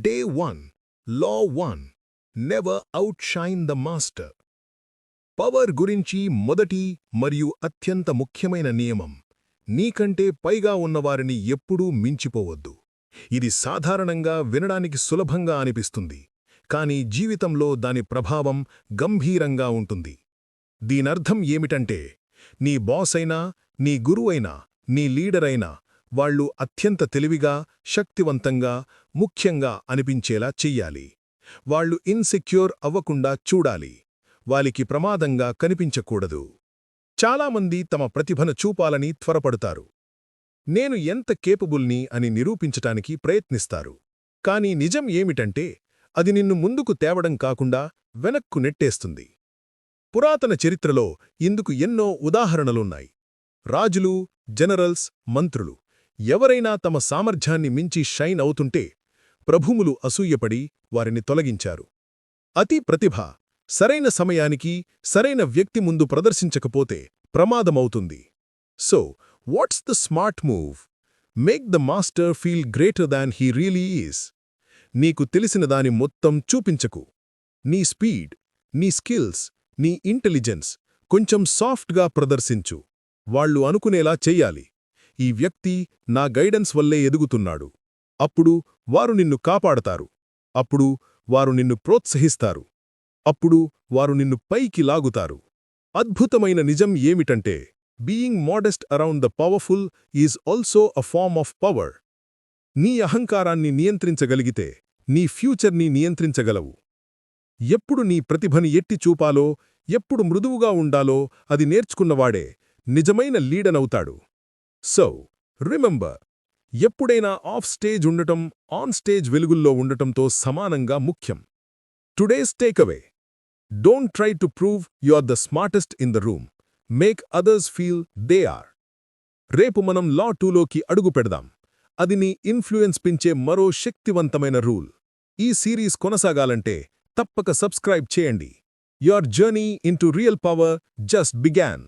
Day one law one never outshine the master power గురించి మొదటి మరియు అత్యంత ముఖ్యమైన నియమం. నీకంటే పైగా ఉన్నవారిని ఎప్పుడూ మించిపోవద్దు. ఇది సాధారణంగా వినడానికి సులభంగా అనిపిస్తుంది. కానీ జీవితంలో దాని ప్రభావం గంభీరంగా ఉంటుంది. దీనర్థం ఏమిటంటే నీ బాస్ అయినా నీ గురువైనా నీ లీడరైనా వాళ్ళు అత్యంత తెలివిగా శక్తివంతంగా ముఖ్యంగా అనిపించేలా చెయ్యాలి. వాళ్ళు ఇన్సెక్యూర్ అవ్వకుండా చూడాలి. వాలికి ప్రమాదంగా కనిపించకూడదు. చాలామంది తమ ప్రతిభను చూపాలని త్వరపడతారు. నేను ఎంత కేపబుల్ని అని నిరూపించటానికి ప్రయత్నిస్తారు. కాని నిజం ఏమిటంటే అది నిన్ను ముందుకు తేవడం కాకుండా వెనక్కు నెట్టేస్తుంది. పురాతన చరిత్రలో ఇందుకు ఎన్నో ఉదాహరణలున్నాయి. రాజులు జనరల్స్ మంత్రులు. ఎవరైనా తమ సామర్థ్యాన్ని మించి షైన్ అవుతుంటే ప్రభుములు అసూయపడి వారిని తొలగించారు. అతి ప్రతిభ సరైన సమయానికి సరైన వ్యక్తి ముందు ప్రదర్శించకపోతే ప్రమాదమవుతుంది. So what's the smart move? Make the master feel greater than he really is. నీకు తెలిసిన దాని మొత్తం చూపించకు. నీ స్పీడ్ నీ స్కిల్స్ నీ ఇంటెలిజెన్స్ కొంచెం సాఫ్ట్గా ప్రదర్శించు. వాళ్ళు అనుకునేలా చెయ్యాలి ఈ వ్యక్తి నా గైడెన్స్ వల్లే ఎదుగుతున్నాడు. అప్పుడు వారు నిన్ను కాపాడతారు. అప్పుడు వారు నిన్ను ప్రోత్సహిస్తారు. అప్పుడు వారు నిన్ను పైకి లాగుతారు. అద్భుతమైన నిజం ఏమిటంటే being modest around the powerful is also a form of power నీ అహంకారాన్ని నియంత్రించగలిగితే నీ ఫ్యూచర్ని నియంత్రించగలవు. ఎప్పుడు నీ ప్రతిభని ఎట్టి చూపాలో ఎప్పుడు మృదువుగా ఉండాలో అది నేర్చుకున్నవాడే నిజమైన లీడనవుతాడు. సో రిమెంబర్ ఎప్పుడైనా ఆఫ్ స్టేజ్ ఉండటం ఆన్ స్టేజ్ వెలుగుల్లో ఉండటంతో సమానంగా ముఖ్యం. Today's takeaway don't try to prove you are the smartest in the room make others feel they are రేపు మనం లా టూలోకి అడుగు పెడదాం. అది నీ ఇన్ఫ్లుయెన్స్ పెంచే మరో శక్తివంతమైన రూల్ ఈ సిరీస్ కొనసాగాలంటే తప్పక సబ్స్క్రైబ్ చేయండి. Your journey into real power just began